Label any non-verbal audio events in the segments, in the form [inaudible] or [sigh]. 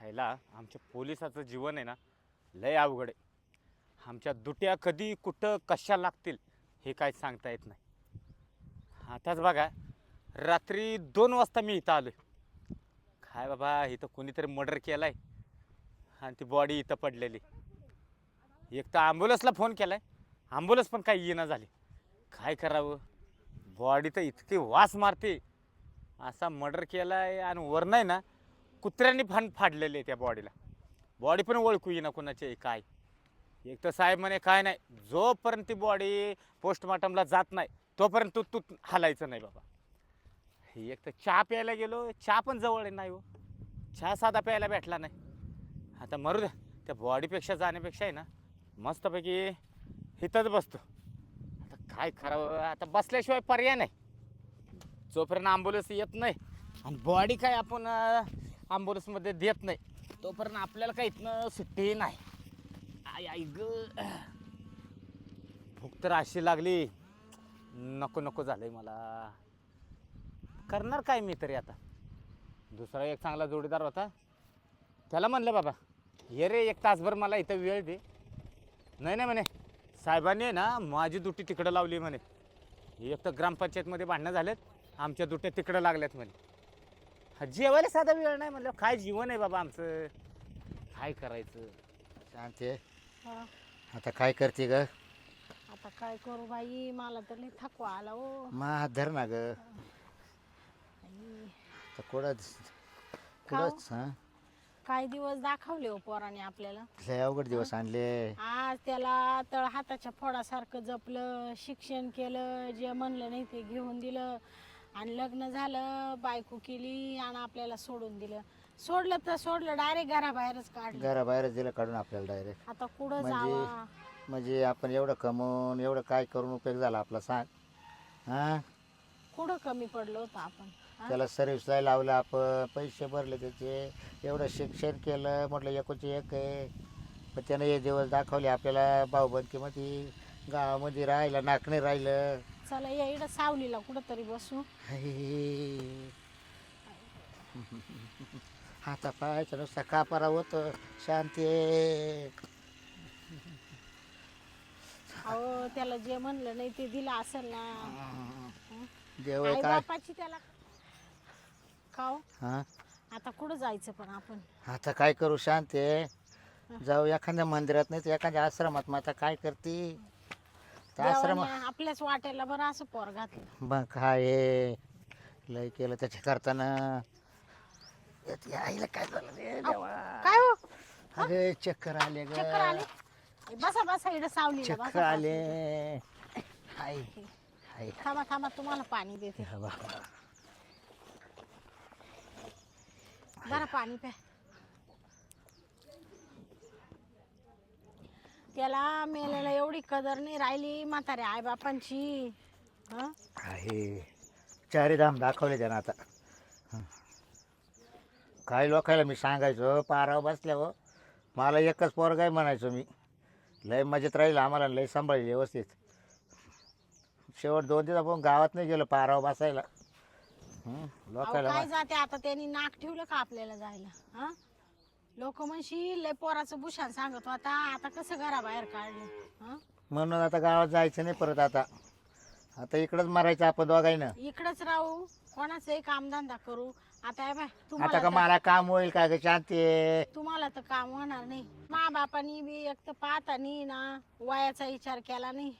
खायला आमच्या पोलिसाचं जीवन आहे ना लय अवघड आहे. आमच्या दुट्या कधी कुठं कशा लागतील हे काय सांगता येत नाही. आताच बघा रात्री दोन वाजता मी इथं आलो काय बाबा इथं कोणीतरी मर्डर केलं आहे आणि ती बॉडी इथं पडलेली. एक तर ॲम्ब्युलन्सला फोन केला आहे ॲम्ब्युलन्स पण काही येणं झाली. काय करावं? बॉडी तर इतकी वास मारते. असा मर्डर केला आहे आणि वर नाही ना कुत्र्यांनी फान फाडलेले आहे त्या बॉडीला. बॉडी पण ओळखू येईना कोणाची काय. एक तर साहेब म्हणे काय नाही जोपर्यंत ती बॉडी पोस्टमार्टमला जात नाही तोपर्यंत तू तू हलायचं नाही बाबा. एक तर चहा प्यायला गेलो चहा पण जवळ आहे नाही हो. चहा साधा प्यायला भेटला नाही. आता मरू द्या त्या बॉडीपेक्षा जाण्यापेक्षा आहे ना मस्तपैकी हिथंच बसतो. आता काय खराब आता बसल्याशिवाय पर्याय नाही. जोपर्यंत ॲम्ब्युलन्स येत नाही आणि बॉडी काय आपण ॲम्ब्युलन्समध्ये देत नाही. तोपर्यंत आपल्याला काही इथनं सुट्टी नाही. आय आई ग. भूक तर अशी लागली. नको नको झालंय मला. करणार काय मी तरी आता? दुसरा एक चांगला जोडीदार होता. त्याला म्हणलं बाबा ये रे एक तासभर मला इथं वेळ दे. नाही नाही म्हणे साहेबांनी आहे ना माझी दुटी तिकडं लावली म्हणे. एक तर ग्रामपंचायतमध्ये भांडणं झालेत आमच्या दुट्या तिकडं लागल्यात म्हणे. जेवायला साधा वेळ नाही म्हणलं काय जीवन आहे बाबा आमचं? काय करायचं? शांती. हा, आता काय करते ग? आता काय करू बाई मला तर लई थकवा आला हो. मा हात धर ना ग. हा? काय दिवस दाखवले हो पोराने आपल्याला? लय अवघड दिवस आणले. आज त्याला तळ हाताच्या फोडासारखं जपलं शिक्षण केलं जे म्हणलं नाही ते घेऊन दिलं. आणि लग्न झालं बायको केली आणि आपल्याला सोडून दिलं. सोडलं तर सोडलं डायरेक्ट घराबाहेरच काढलं. घराबाहेरच दिलं काढून आपल्याला डायरेक्ट आता कुठं म्हणजे जावा? म्हणजे आपण एवढं कमवून एवढं काय करून उपयोग झाला आपला सांग. हा? कुठं कमी पडलो होतं आपण? हा? त्याला सर्व्हिसला लावलं आपण पैसे भरले त्याचे. एवढं शिक्षण केलं म्हटलं एकोचे एक आहे. पण त्यानं हे दिवस दाखवले आपल्याला भाऊबंदकीमध्ये गावामध्ये राहिलं नाकणे राहिलं. चला या इकडं सावलीला कुठं तरी बसू हाता पायाचा नुसता कापारा होतं. शांती. अहो त्याला जे म्हणलं नाही ते दिलं असेल ना. देव आई काय बापाची त्याला. खाऊ हा? आता कुठं जायचं पण आपण? आता काय करू शांत? जाऊ एखाद्या मंदिरात नाही तर एखाद्या आश्रमात. मग आता काय करते? त्या आश्रमात देवाने आपल्याच वाटेला बरं असं पोर घातलं. मग काय? लय केलं त्याच्या करताना. आईला काय झालं रे देवा? काय हो? अरे चक्कर आले ग. चक्कर आले? ए, बसा बसा इकडे सावलीला चक्कर आले. हाय हाय. थांबा थांबा तुम्हाला पाणी देते. हा बा. जरा पाणी प्या. त्याला मेलेला एवढी कदर नाही राहिली म्हातारे आई बापांची हं? आहे. चारी धाम दाखवले त्यानं आता. हं. काही लोकायला मी सांगायचो पारावर बसल्यावर मला एकच पोरगाय म्हणायचो मी. लय मजेत राहील आम्हाला लय सांभाळली व्यवस्थित. शेवट दोन दिवस आपण गावात नाही गेलो पारावर बसायला. हं, अहो, लोकायला काय जाते आता? त्यांनी नाक ठेवलं का आपल्याला जायला? हा? लोक म्हणशील लय पोराचं भूषण सांगत होता. आता कसं घराबाहेर काढलं? हा? म्हणून आता गावात जायचं नाही परत आता. आता इकडंच मारायचं आपण दोघायनं इकडंच राहू. कोणाचंही कामधंदा करू. आता हे बाय आता तुम्हाला का तर- मला काम होईल का ग शांती? तुम्हाला तर काम होणार नाही. मा बापानी बी एक तर पाहता नाही ना वयाचा विचार केला नाही.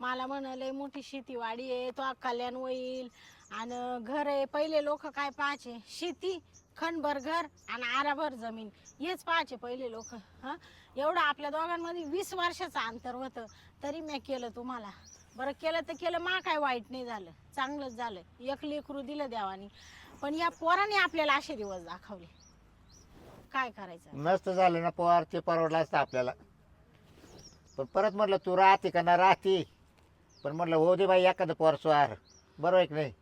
मला म्हणाले मोठी शेतीवाडी आहे तो कल्याण होईल. आणि घर आहे पहिले लोक काय पाहायचे? शेती? खंडभर घर आणि आराभर जमीन. हेच पाहायचे पहिले लोक हां? एवढं आपल्या दोघांमध्ये वीस वर्षाचं अंतर होतं तरी मी केलं तुम्हाला. बरं केलं तर केलं मा काय वाईट नाही झालं. चांगलंच झालं. एक लेकरू दिलं देवानी. पण या पोराने आपल्याला असे दिवस दाखवले. काय करायचं? नसतं झालं ना पोर ते परवडलं असतं आपल्याला. पण परत म्हटलं तू राहते का ना राहते? पण म्हटलं हो दे बाई एखादं पोर स्वार बरोबर एक की नाही?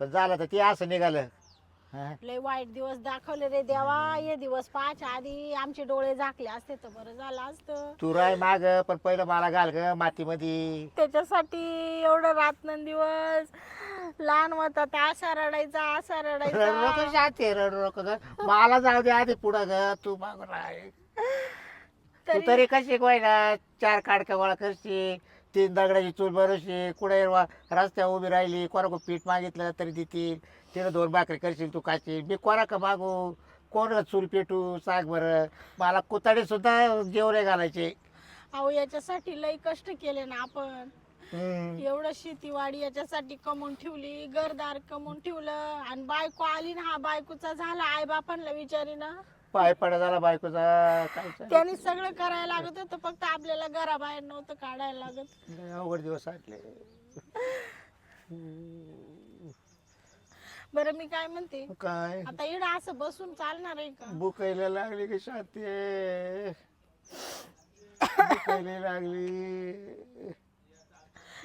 पण झालं तर ते असं निघालं. हं? लय वाईट दिवस दाखवले रे देवा. हे दिवस पाहायच्या आधी आमचे डोळे झाकले असते तर बरं झालं असतं. तू राय माग पण पहिलं मला घाल ग मातीमध्ये. त्याच्यासाठी एवढं रात्रंदिवस लहान होता तर असा रडायचा असा रडायचा. रडू नको ग. मला जाऊ दे आधी पुढं ग तू मागून आहे तू तरी तरी कशी ना चार काडक्या गोळा करशी तीन दगडाची चूल भरवशी कुठे रस्त्या उभी राहिली कोणा पीठ मागितलं तरी देतील. तिला दोन भाकरी करशील तू खाशील. मी कोणा का मागू? कोण चूल पेटू? साग बरं. मला कुताडे सुद्धा जेवले घालायचे. अहो याच्यासाठी लई कष्ट केले ना आपण. हम्म. एवढं शेतीवाडी याच्यासाठी कमवून ठेवली घरदार कमवून ठेवलं आणि बायको आली ना हा बायकोचा झाला आई बापांना विचारी ना पाय पडा झाला बायकोचा. काय सांगू? त्यांनी सगळं करायला लागत होतं फक्त आपल्याला घराबाहेर नव्हतं काढायला लागत. लय अवघड दिवस आटले [laughs] बरं मी काय म्हणते? काय? आता इड असं बसून चालणार आहे का? बुकायला लागली की शांती? बुकायला लागली.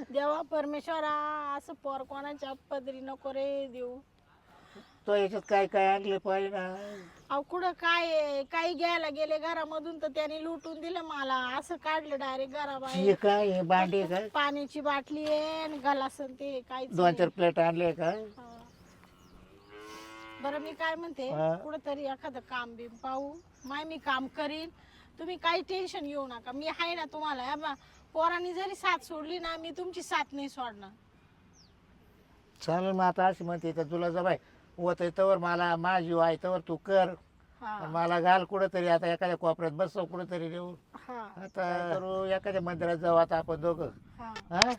देवा परमेश्वरा असं पोर कोणाच्या पदरी नको रे देऊ. तो याच्यात काय काय आणले पाहिजे ना अहो कुठं काय? काही घ्यायला गेले घरामधून तर त्याने लुटून दिलं मला. असं काढलं डायरेक्ट हे घराबाहेर काय हे भांडी काय? पाण्याची बाटली आहे आणि गलासन ते काय दोन चार प्लेट आणले का बरं मी काय म्हणते हा. कुठंतरी एखादं काम बिम पाहू. माय मी काम करीन. तुम्ही काही टेन्शन घेऊ नका. मी आहे ना तुम्हाला हे बा, पोरांनी जरी साथ सोडली ना मी तुमची साथ नाही सोडणार. चालेल मग आता अशी म्हणते तर तुला जबाय होत तवर मला माझी आहे तवर तू कर. हा. मला घाल कुठंतरी आता एखाद्या कोपऱ्यात बसव कुठंतरी नेऊ हा. आता करू एखाद्या मंदिरात जाऊ आता आपण दोघं. हा. हा?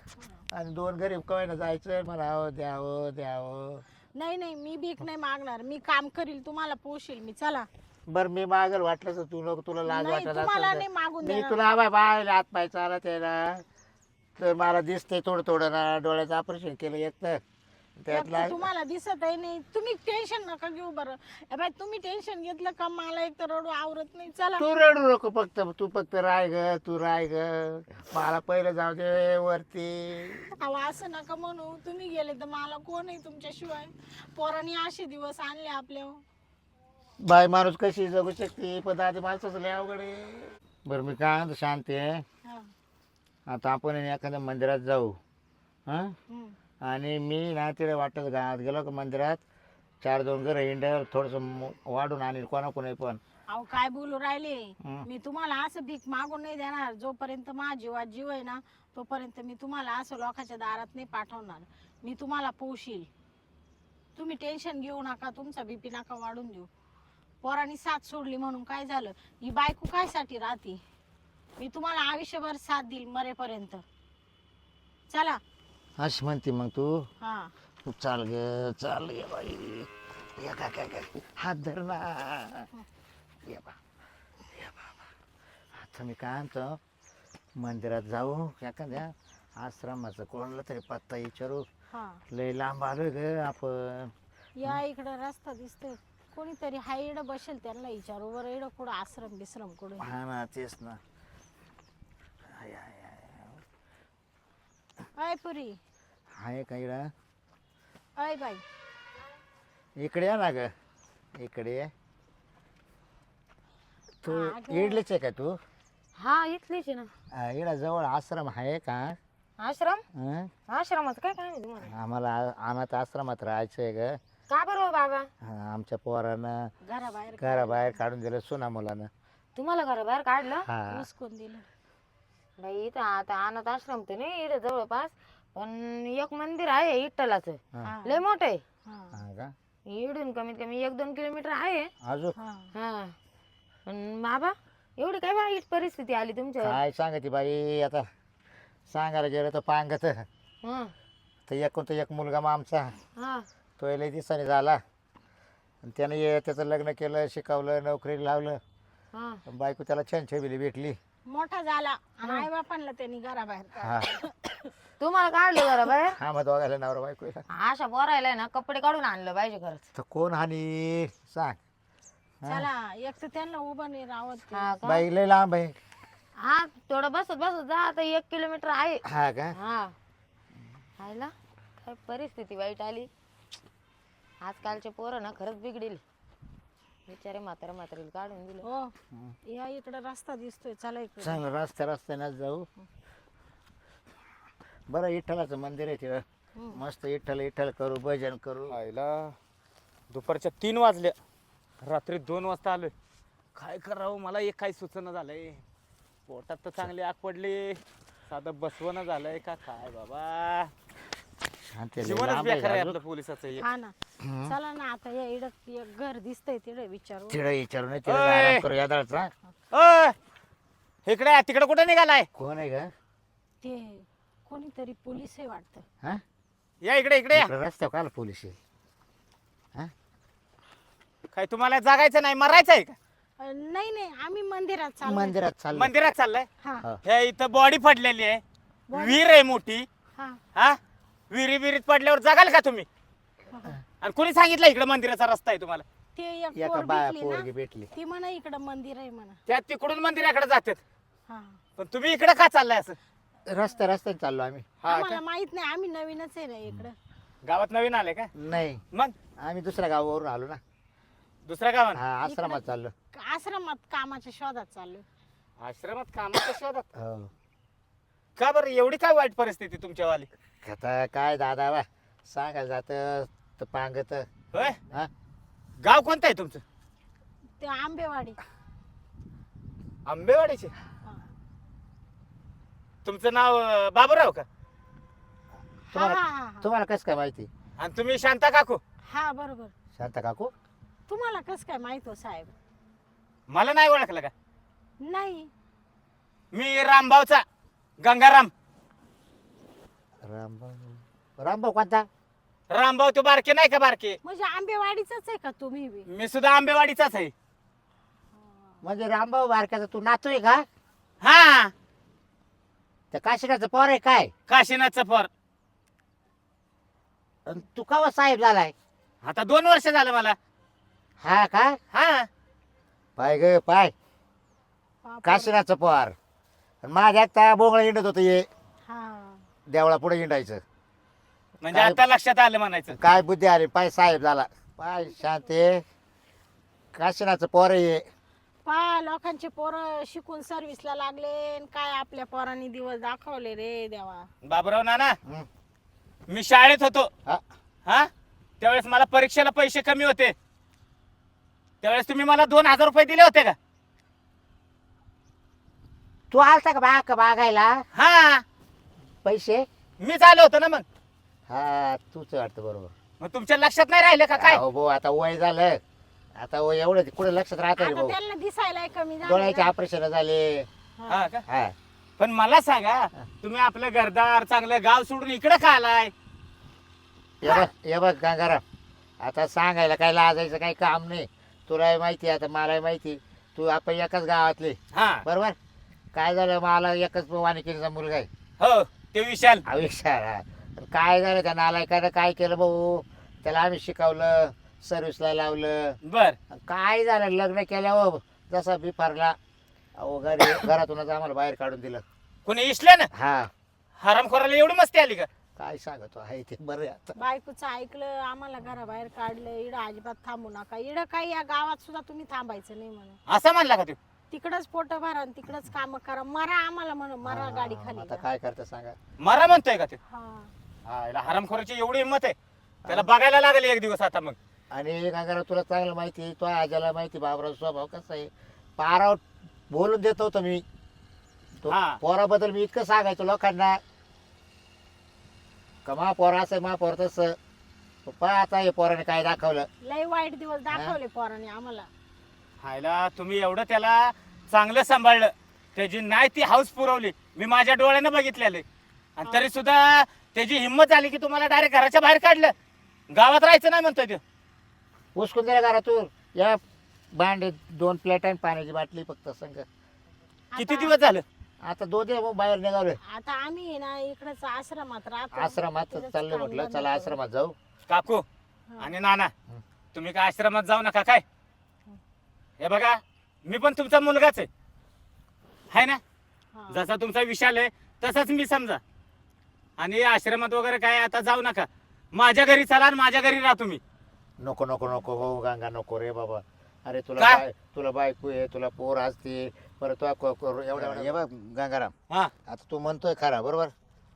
आणि दोन गरीब कवायला जायचं मला द्यावं द्यावं. नाही नाही मी भीक नाही मागणार. मी काम करील तुम्हाला पोशील मी चला. बर मी मागल वाटलं तर तू नको तुला लाज नाही वाटत तुम्हाला नाही. मागून मी देणार. तुला बायला हात पाय चालत आहे ना. तर मला दिसते थोडं थोडं ना डोळ्याचं ऑपरेशन केलं एक तर. त्यातला तुम्हाला दिसत आहे नाही. तुम्ही टेन्शन नका घेऊ बरं. ए बाई तुम्ही टेन्शन घेतलं का? मला एक तर रडू आवरत नाही. चला. तू रडू नको फक्त. तू फक्त राय ग तू राय ग. मला पहिलं जाऊ दे वरती. अहो असं नका म्हणू. तुम्ही गेले तर मला कोण आहे तुमच्याशिवाय? पोरांनी असे दिवस आणले आपल्या बाय माणूस कशी जगू शकते? पण आधी माणसाचं लय अवघड आहे. बरं मी काय म्हणतो शांती आहे. हा. आता आपण आहे ना एखाद्या मंदिरात जाऊ. हां? हम्म. आणि मी ना तिकडे वाटत गावात गेलो का मंदिरात चार दोन घर इंडियावर थोडंसं वाढून आणील कोणा कोणी पण. अहो काय बोलू राहिले. मी तुम्हाला असं भीक मागून नाही देणार. जोपर्यंत माझ्या जीवात जीव आहे ना तोपर्यंत मी तुम्हाला असं लोकांच्या दारात नाही पाठवणार. मी तुम्हाला पोशील. तुम्ही टेन्शन घेऊ नका तुमचा बीपी नका वाढून देऊ. पोरांनी साथ सोडली म्हणून काय झालं? ही बायको काय साठी राहते? मी तुम्हाला आयुष्यभर साथ देईल मरेपर्यंत. चला. अशी म्हणते मग तू. हा. तू चाल ग चाल गे बाई. ये काय काय काय हात धर ना. ये बा ये बाबा आता मी काय म्हणतो मंदिरात जाऊ एखाद्या आश्रमाचं कोणाला तरी पत्ता विचारू. हा. लय लांब आलोय ग आपण. या इकडं रस्ता दिसतोय. कोणीतरी हाय इकडं बसेल त्यांना विचारू. बरं इकडं कुठं आश्रम बिश्रम कुठं? हा ना तेच ना. हाय, हाय, हाय. अय पुरी. आहे का इकडं? अय बाई. इकडे या ना ग. इकडे ये. तू. इडलीच आहे का तू? हा इथलीच आहे ना. इकडं जवळ आश्रम आहे का? आश्रम? हं? आश्रमाचं काय काय तुम्हाला? आम्हाला आ- अनाथ आश्रमात राहायचं आहे ग. का बरं हो बाबा? हा, आमच्या पोरानं घराबाहेर घराबाहेर काढून दिलं सुना मुलानं. तुम्हाला घराबाहेर काढलं? हा. दिलं. बाई इथं आता अनाथ आश्रम तर नाही इथं जवळपास. पण एक मंदिर आहे इट्टलाचं हा. हा. लय मोठं आहे. हा. हा का? इडून कमीत कमी एक दोन किलोमीटर आहे. अजून? हा. हा. पण बाबा एवढी काय वाईट परिस्थिती आली तुमच्या काय सांगते बाई आता सांगायला गेलं तर पांगत. हा. तर एकूण तर एक मुलगा मग आमचा हा. तो लय दिवसाने झाला. आणि त्यानं ये त्याचं लग्न केलं शिकवलं नोकरी लावलं. हा. बायको त्याला छान छबिली भेटली. मोठा झाला. आणि आई बापांना त्यांनी घराबाहेर काढलं. हा तुम्हाला काढलं घराबाहेर [coughs] हा मग दोघायला नवरा बायको आहे. अशा बोरायला ना कपडे काढून आणलं पाहिजे खरंच तर कोण हानी सांग. चला एक तर त्यांना उभं नाही राहत. हा का? बाई लय लांब आहे. हा थोडं बसत बसत जा आता एक किलोमीटर आहे. हा का? हा. आयला काय परिस्थिती वाईट आली. आजकालचे पोरं ना खरंच बिघडील. बिचारे म्हातारा म्हातारीला काढून दिलं. हो. या इकडे रस्ता दिसतोय चला इकडे. चांगलं रस्त्या रस्त्यानं जाऊ. बरं विठ्ठलाचं मंदिर आहे तिथं. हम्म. मस्त इठ्ठल इठ्ठल करू भजन करू. आईला दुपारच्या तीन वाजल्या. रात्री दोन वाजता आलोय. काय करावं मला एक काही सुचना झालंय. पोटात तर चांगली आग पडली. साधं बसवणं झालंय का? काय बाबा? शांती लई जीवनच लांब आहे बेकार आहे अजून. आपलं पोलिसाचं हे. हा ना. चला ना आता या एक घर दिसतंय तिकडे विचारू तिकडे विचारू नाही तिकडे ओय. आराम करू यादळचा अय, इकडे या, तिकडे कुठे निघालाय? कोण आहे का ते कोणीतरी पोलीस आहे वाटतं हा? या इकडे इकडे या. इकडे रस्त्यावर काल पोलीस आहे काय तुम्हाला जागायचं नाही मरायचं आहे का? अं, नाही नाही आम्ही मंदिरात चाललो मंदिरात चाललं मंदिरात चाललंय? हा. हा. हे इथं बॉडी पडलेली आहे. Body? विहीर आहे मोठी. हा. हा? विहिरी विहिरीत पडल्यावर जगाल का तुम्ही? आणि कोणी सांगितलं इकडे मंदिराचा रस्ता आहे तुम्हाला? ते एक एका पोर बाया भेटली पोरगी ना भेटली. ती म्हणा इकडं मंदिर आहे म्हणा. त्या तिकडून मंदिराकडे जातात. हा. पण तुम्ही इकडे का चाललाय असं? रस्त्या रस्त्याने चाललो आम्ही. हा आम्हाला? माहीत नाही आम्ही नवीनच आहे ना इकडं. गावात नवीन आले का? नाही. मग? आम्ही दुसऱ्या गावावरून आलो ना. दुसऱ्या गावात? हा आश्रमात चाललो. आश्रमात कामाच्या शोधात चाललो आश्रमात कामाच्या शोधात? हो. का बरं? एवढी काय वाईट परिस्थिती तुमच्यावाली? आता काय दादा बा सांगायला जात तर पांगत. होय? हा? गाव कोणतं आहे तुमचं? ते आंबेवाडी. आंबेवाडीचे. तुमचं नाव अं, बाबूराव का? हा तुम्हाला हा हा हा. तुम्हाला कसं काय माहिती? आणि तुम्ही शांता काकू? हा बरोबर. शांता काकू? तुम्हाला कसं काय माहीत हो साहेब? मला नाही ओळखलं का? नाही. मी रामभाऊचा गंगाराम. रामभाऊ. रामभाऊ कोणता? रामभाऊ तो बारके नाही का बारके? म्हणजे आंबेवाडीच आहे का तुम्ही बी? मी सुद्धा आंबेवाडीचाच आहे. म्हणजे रामभाऊ बारक्याचा तू नातू आहे का? हा. त्या काशिकाचं पोर आहे काय? काशीनाथचं फॉर अन तू कवा साहेब झालाय? आता दोन वर्ष झालं मला. हा का? हा. पाय ग पाय. काशिनाचं पोर. अन माझ्या त्या बोंगळा हिंडत होतं ये हा. देवळा पुढे हिंडायचं. म्हणजे काय- आता लक्षात आलं म्हणायचं. काय बुद्धी आली? पाय साहेब झाला. पाय शांते काशिनाचं पोर आहे ये पा लोकांचे पोरं शिकून सर्व्हिसला लागले काय आपल्या पोरांनी दिवस दाखवले रे देवा. बाबूराव नाना हं. मी शाळेत होतो. हा. हा? त्यावेळेस मला परीक्षेला पैसे कमी होते. त्यावेळेस तुम्ही मला दोन हजार रुपये दिले होते का? तू आलता का बाग बागायला हा. पैसे? मीच आलो होतो ना मग. हा तूच वाटतं बरोबर. मग तुमच्या लक्षात नाही राहिलं का काय? अहो भाऊ आता वय झालं. आता वय एवढं कुठे लक्षात राहत आता भाऊ? त्यांना दिसायला कमी झालं डोळ्याचे ना. ऑपरेशन झाले. हा. हा का? हा. पण मला सांगा तुम्ही आपलं घरदार चांगलं गाव सोडून इकडे का आलाय? हे बघ हे बघ गंगाराम. आता सांगायला काय लाजायचं काही काम नाही. तुलाही माहिती आता मलाही माहिती तू आपण एकाच गावातले. हा. बरोबर? काय झालं मला एकच वानिकीचा मुलगा आहे. हो ते विशाल. आयुष्यात काय झालं त्या नालायकानं काय केलं भाऊ? त्याला आम्ही शिकवलं. सर्व्हिसला लावलं. बर. काय झालं? लग्न केल्यावर जसा बिफारला अहो घरी घरातूनच आम्हाला बाहेर काढून दिलं. कोणी इसले ना? हा. हरामखोराला एवढी मस्ती आली का? काय सांगतो आहे ते बरं आहे आता. बायकोचं ऐकलं आम्हाला घराबाहेर काढलं इडं अजिबात थांबू नका. इडं काही या गावात सुद्धा तुम्ही थांबायचं नाही म्हणून. असं म्हणला का तू? तिकडच पोट भरा आणि तिकडच काम करा. मरा आम्हाला म्हण मरा गाडी खाली. आता. काय करता सांगा? मरा म्हणतोय का ते? हा. हा याला हरामखोराची एवढी हिंमत आहे. त्याला बघायला लागेल एक दिवस आता मग. आणि गंगाराव तुला चांगलं माहिती आहे, तो आजाला माहिती बाबराव स्वभाव कसा आहे. पाराव बोलून देत होतो मी. तो हा. पोराबद्दल मी इतकं सांगायचो लोकांना. का मा पोर असं मा पोर तसं. पहा आता हे पोराने काय दाखवलं. लय वाईट दिवस दाखवले पोराने आम्हाला. हायला तुम्ही एवढं त्याला चांगलं सांभाळलं. त्याची नाही ती हाऊस पुरवली. मी माझ्या डोळ्यानं बघितलेले आणि तरी सुद्धा त्याची हिंमत झाली की तुम्हाला डायरेक्ट घराच्या बाहेर काढलं. गावात राहायचं नाही म्हणतोय तो. उचकून दिल्या घरातून. या भांडे दोन प्लेट आणि पाण्याची बाटली फक्त संग. किती दिवस झालं? आता दोन दिवस बाहेर निघालोय. आता आम्ही ना इकडच आश्रमात राहतो. आश्रमात तिथंच काम म्हटलं चला. आश्रमात जाऊ. काकू. आणि नाना हं. तुम्ही काय आश्रमात जाऊ नका काय? हे बघा मी पण तुमचा मुलगाच आहे. हाय ना? हा. जसा तुमचा विशाल आहे तसाच मी समजा. आणि आश्रमात वगैरे काय आता जाऊ नका. माझ्या घरी चला आणि माझ्या घरी राहा तुम्ही. नको नको नको हो गंगा नको रे बाबा. अरे तुला का? बाय तुला बायको आहे तुला पोर असते परत तुला को- को- एवढ्या हे बघ गंगाराम. हा. आता तू म्हणतोय खरा बरोबर?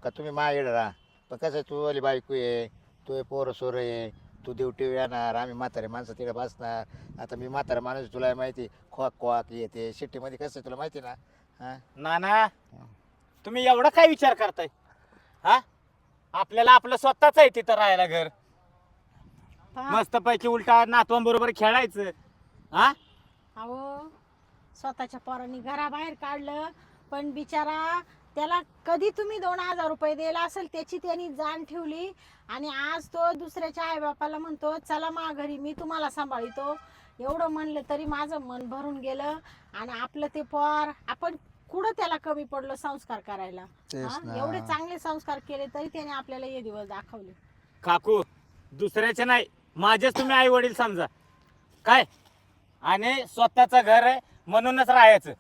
का तुम्ही मा येड राहा? पण कसं आहे, तू वाली बायको आहे तू पोरं सोरं आहे. तू ड्युटी येणार आम्ही म्हातारे माणसं तिकडे बसणार. आता मी म्हातारा माणूस तुला माहिती खोक क्वाक येते. शिट्टीमध्ये कसं आहे तुला माहिती ना? हां? नाना तुम्ही एवढा काय विचार करताय? हा? आपल्याला आपलं स्वतःच आहे तिथं राहायला घर. पहा, मस्त पैकी उलटा नातवांबरोबर खेळायचं. हा? अहो स्वतःच्या पोरांनी घराबाहेर काढलं पण बिचारा त्याला कधी तुम्ही दोन हजार रुपये दिला असेल त्याची त्यांनी जाण ठेवली आणि आज तो दुसऱ्याच्या आईबापाला म्हणतो चला मा घरी मी तुम्हाला सांभाळितो. एवढं म्हणलं तरी माझं मन भरून गेलं आणि आपलं ते पोर आपण कुठं त्याला कमी पडलो संस्कार करायला? तेच हा? ना. एवढे चांगले संस्कार केले तरी त्याने आपल्याला हे दिवस दाखवले. काकू दुसऱ्याचे नाही. माझेच तुम्ही आई वडील समजा. काय? आणि स्वतःचं घर आहे म्हणूनच राहायचं.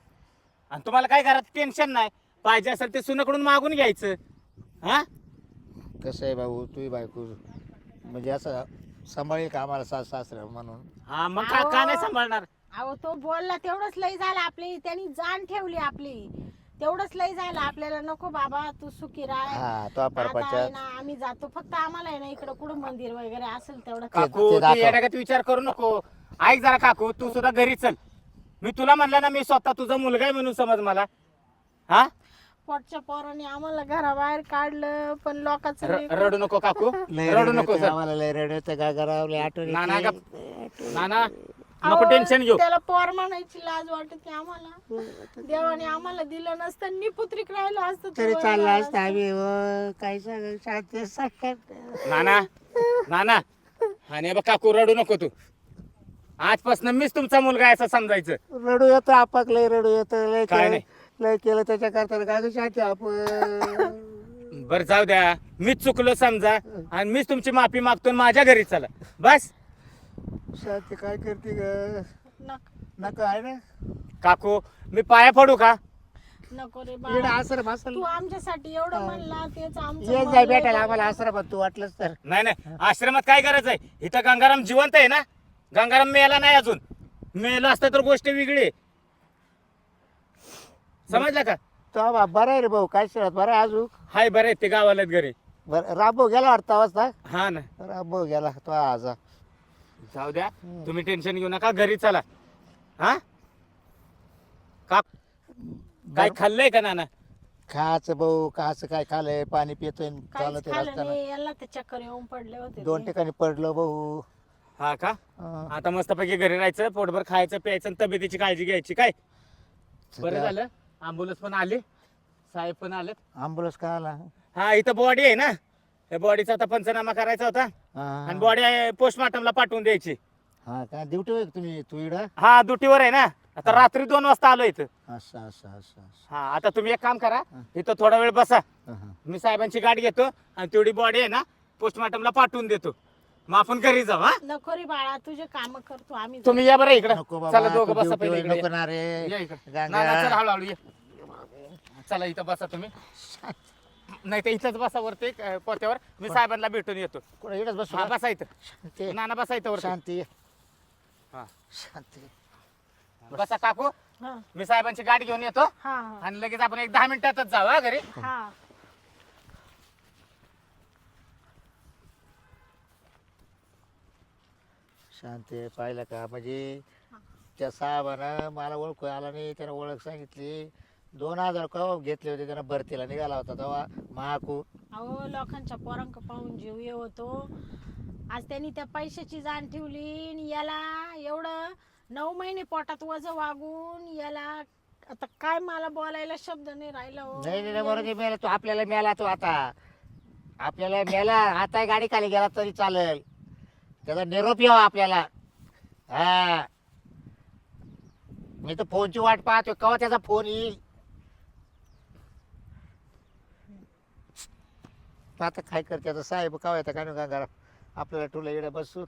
आणि तुम्हाला काय घरात टेन्शन नाही. पाहिजे असेल ते सुनाकडून मागून घ्यायचं. हा? कसं आहे भाऊ? तुही बायको म्हणजे असं सांभाळेल का आम्हाला सास सासरा म्हणून? हा मग का का नाही सांभाळणार? अहो तो बोलला तेवढंच लय झालं आपली. त्यांनी जाण ठेवली आपली. तेवढंच लय झालं. आपल्याला नको बाबा तू सुखी राह. हा तो आता आहे परपंच ना आम्ही जातो. फक्त आम्हाला आहे ना इकडं कुठं मंदिर वगैरे असेल तेवढं. काकू ते तू दाखव. येण्यागत विचार करू नको. ऐक जरा काकू तू सुद्धा घरी चल. मी तुला म्हणलं ना मी स्वतः तुझा मुलगा आहे म्हणून समज मला. हा? पोटच्या पोराने आम्हाला घराबाहेर काढलं पण लोकांचं र- रडू नको काकू. लय रडू रडू नको सर आम्हाला लय रडू का करावं आठवण ना ना येते. गप. नाना. नको टेन्शन घेऊ. त्याला पोर म्हणायची लाज वाटते आम्हाला. देवाने आम्हाला दिलं नसतं निपुत्रिक राहिलं असतं तर चाललं असतं आम्ही हो, काय सांग शांती सांगत नाना नाना आणि बघ काकू रडू नको तू. आजपासून मीच तुमचा मुलगा आहे असं समजायचं. रडू येतं आपाक लय रडू येतं लय काय केलं नाही. लय केलं त्याच्या करता काय शांती आपण. बर जाऊ द्या. मीच चुकलो समजा आणि मीच तुमची माफी मागतो आणि माझ्या घरी चला. बस. शांती काय करते ग? नक- नका आहे ना? काकू मी पाया पडू का? नको रे इकडे बाळा आसरम असेल तू आमच्यासाठी एवढं म्हणला तेच आमचं ये मन जाय लय भेटायला बरं. आम्हाला आसरम तू वाटलंच तर. नाही नाही. आश्रमात काय गरज आहे? इथं गंगाराम जिवंत आहे ना? गंगाराम मेला नाही अजून. मेला असतं तर गोष्ट वेगळी. आहे. समजलं का? तो बा बरं आहे रे भाऊ काय शिरत बरं आहे अजून? हाय बरं आहे ते गावालाच घरी. बरं राबो गेला वाटता वाजता हा? ना. राबो गेला तो आज. जाऊ द्या. तुम्ही टेन्शन घेऊ नका घरी चला. हा? का काय खाल्लंय का नाना? खाच भाऊ काच काय खालंय पाणी पितोय चालत खाल्लं रस्त्यानं नाही. यांना ते चक्कर येऊन पडले होते दोन. ठिकाणी पडलो भाऊ. हा का? अं, आता मस्तपैकी घरी राहायचं पोटभर खायचं प्यायचं आणि तब्येतीची काळजी घ्यायची काय? बरं झालं. अँब्युलन्स पण आले. साहेब पण आलेत. आंबुलन्स का आला? हा इथं बॉडी आहे ना? त्या बॉडीचा आता पंचनामा करायचा होता. हा. आणि बॉडी पोस्टमॉर्टमला पाठवून द्यायची. हा ड्युटी होय तुम्ही? तू इकडं? हा दुटीवर आहे ना. आता रात्री दोन वाजता आलो इथं. असं असं असं असं. हा आता तुम्ही एक काम करा. इथं थोडा वेळ बसा. हा, हा. मी साहेबांची गाडी घेतो आणि तेवढी बॉडी आहे ना पोस्टमॉर्टमला पाठवून देतो. मग आपण घरी जाऊ हा? नको रे बाळा तुझे काम करतो आम्ही तुम्ही या बरं इकडं. नको बाबा चला दोघं बसा duty पहिले इकडे नको या. ना रे. या इकडं. गंगा. ना, ना, चला हळूहळू ये. चला इथं बसा तुम्ही. नाही तर इथंच बसा वरती अं, पोत्यावर. मी साहेबांना भेटून येतो. कुठं इकडंच बसू हा का? बसा इथं. शांती. नाना बसा इथं वरती. शांती. हा. शांती. बसा काकू. हा. मी साहेबांची गाडी घेऊन येतो. हा. आणि लगेच आपण एक दहा मिनिटातच जाऊ हा घरी. हा. शांती पाहिलं का? म्हणजे त्या साहेबानं मला ओळखू आला नाही त्यानं ओळख सांगितली. दोन हजार कवा घेतले होते त्यानं भरतीला निघाला होता तेव्हा. महाकू. अहो लोकांच्या पोरांक पाहून जीव ये होतो. आज त्यांनी त्या पैशाची जाण ठेवली आणि याला एवढं नऊ महिने पोटात वज वागून याला आता काय मला बोलायला शब्द नाही राहिला हो. नाही नाही नाही, बरोबर मेला तो आपल्याला मेला तो आता. आपल्याला मेला आता गाडी खाली गेला तरी चालेल. त्याचा निरोप यावा आपल्याला. हा. मी तर फोनची वाट पाहतोय केव्हा त्याचा फोन येईल? आता काय करते आता? साहेब काव येतं काय गंगारा आपल्याला टुला इकडे बसून.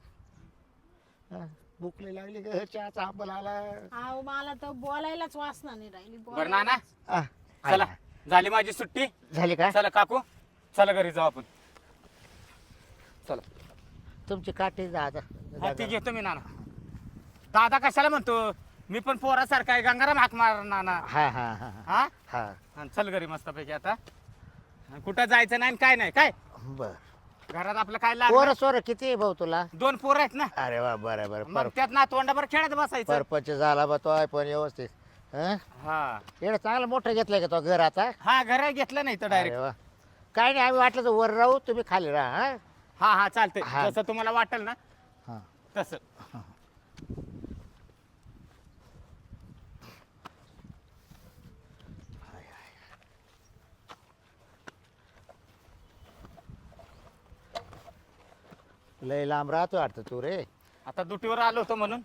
हा, भूक लई लागली ग चहाचा आंबल आला अहो मला तर बोलायलाच वासना नाही राहिली बरं नाना. आ, चला आला. झाली माझी सुट्टी. झाली का? चला काकू. चला घरी जाऊ आपण. चला. तुमची काठी जा आता हा ती घेतो मी नाना. दादा कशाला म्हणतो? मी पण पोरासारखा आहे गंगाराम हाक मार नाना. हा हा हा हा. हा? हा. आणि चल घरी मस्तपैकी आता. कुठं जायचं नाही आणि काय नाही काय? बर. घरात आपलं काय लागलं? पोरं सोरं किती आहे भाऊ तुला? दोन पोरं आहेत ना. अरे वा बरं बरं. मग पर त्यात नातवंडाभर खेळत बसायचं. परपंच झाला बा तो आहे पण व्यवस्थित. हं? हा. एवढं चांगलं मोठं घेतलंय का तो घर आता? हा घर घेतलं नाही तर अरे डायरेक्ट वा. काय नाही आम्ही वाटलं तर वर राहू तुम्ही खाली राहा हं? हा हा चालतंय. हा. जसं तुम्हाला वाटेल ना हा. तसं. लय लांब राहतो वाटतं तू रे. आता दुटीवर आलो होतो म्हणून.